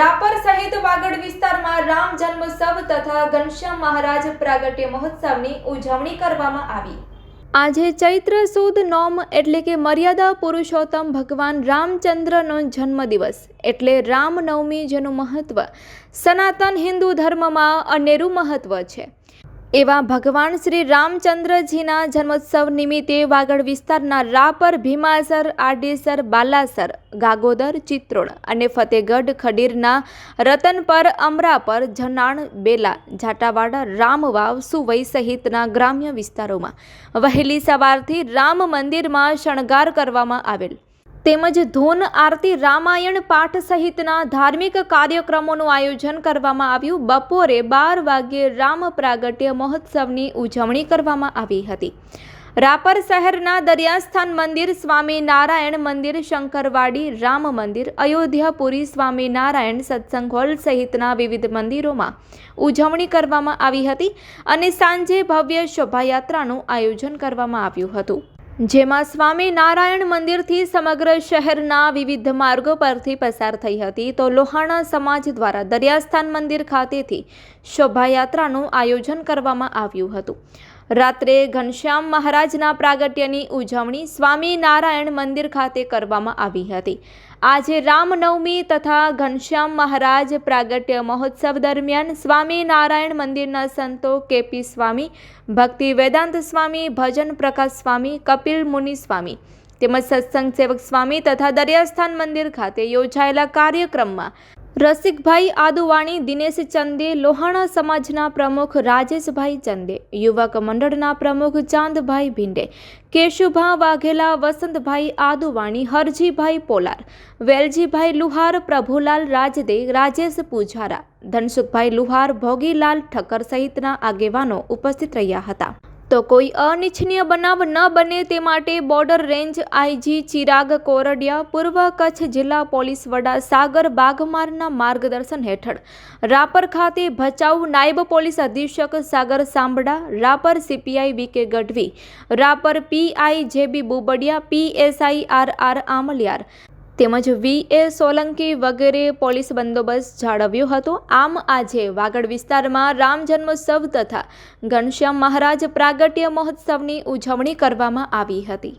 રાપર સહિત વાગડ વિસ્તારમાં રામ જન્મોત્સવ તથા ઘનશ્યામ મહારાજ પ્રાગટ્ય મહોત્સવની ઉજવણી કરવામાં આવી. આજે ચૈત્ર સુદ નોમ એટલે કે મર્યાદા પુરુષોત્તમ ભગવાન રામચંદ્રનો જન્મદિવસ એટલે રામનવમી જેનું મહત્વ. સનાતન હિન્દુ ધર્મમાં અનેરું મહત્વ છે. એવા ભગવાન શ્રી રામચંદ્રજીના જન્મોત્સવ નિમિત્તે વાગડ વિસ્તારના રાપર ભીમાસર, આડેસર, બાલાસર, ગાગોદર ચિત્રોડ અને ફતેગઢ, ખડીરના રતનપર અમરાપર જનાણ, બેલા ઝાટાવાડા રામવાવ, સુવઈ સહિતના ગ્રામ્ય વિસ્તારોમાં વહેલી સવારથી રામ મંદિરમાં શણગાર કરવામાં આવેલ. તેમજ ધૂન આરતી રામાયણ પાઠ સહિતના ધાર્મિક કાર્યક્રમોનું આયોજન કરવામાં આવ્યું. બપોરે બાર વાગ્યે રામ પ્રાગટ્ય મહોત્સવની ઉજવણી કરવામાં આવી હતી. રાપર શહેરના દરિયાસ્થાન મંદિર સ્વામિનારાયણ મંદિર, શંકરવાડી રામ મંદિર, અયોધ્યાપુરી સ્વામિનારાયણ સત્સંગ હોલ સહિતના વિવિધ મંદિરોમાં ઉજવણી કરવામાં આવી હતી અને સાંજે ભવ્ય શોભાયાત્રાનું આયોજન કરવામાં આવ્યું હતું. જેમાં સ્વામિનારાયણ મંદિરથી સમગ્ર શહેરના વિવિધ માર્ગો પરથી પસાર થઈ હતી તો લોહાણા સમાજ દ્વારા દરિયાસ્થાન મંદિર ખાતેથી શોભાયાત્રાનું આયોજન કરવામાં આવ્યું હતું. રાત્રે ઘનશ્યામ મહારાજના પ્રાગટ્યની ઉજવણી સ્વામિનારાયણ મંદિર ખાતે કરવામાં આવી હતી. આજે રામનવમી તથા ઘનશ્યામ મહારાજ પ્રાગટ્ય મહોત્સવ દરમિયાન સ્વામિનારાયણ મંદિરના સંતો કેપી સ્વામી, ભક્તિ વેદાંત સ્વામી, ભજન પ્રકાશ સ્વામી, કપિલ મુનિ સ્વામી તેમજ સત્સંગ સેવક સ્વામી તથા દરિયાસ્થાન મંદિર ખાતે યોજાયેલા કાર્યક્રમમાં રસિકભાઈ આદુવાણી, દિનેશ ચંદે, લોહાણા સમાજના પ્રમુખ રાજેશભાઈ ચંદે, યુવક મંડળના પ્રમુખ ચાંદભાઈ ભીંડે, કેશુભા વાઘેલા, વસંતભાઈ આદુવાણી, હરજીભાઈ પોલાર, વેલજીભાઈ લુહાર, પ્રભુલાલ રાજદે રાજેશ પૂજારા, ધનસુખભાઈ લુહાર, ભોગીલાલ ઠક્કર સહિતના આગેવાનો ઉપસ્થિત રહ્યા હતા. તો કોઈ અનિચ્છનીય બનાવ ન બને તે માટે border range IG Chirag Koradia, પૂર્વ કચ્છ જિલ્લા પોલીસ વડા સાગર બાગમારના માર્ગદર્શન હેઠળ રાપર ખાતે ભચાઉ નાયબ પોલીસ અધિક્ષક Sagar Sambhda, Rapar CPI VK Gadhvi, Rapar PI JB Bubadiya, PSI R R Amliyar તેમજ વી એ સોલંકી વગેરે પોલીસ બંદોબસ્ત જાળવ્યો હતો. આમ આજે વાગડ વિસ્તારમાં રામ જન્મોત્સવ તથા ઘનશ્યામ મહારાજ પ્રાગટ્ય મહોત્સવની ઉજવણી કરવામાં આવી હતી.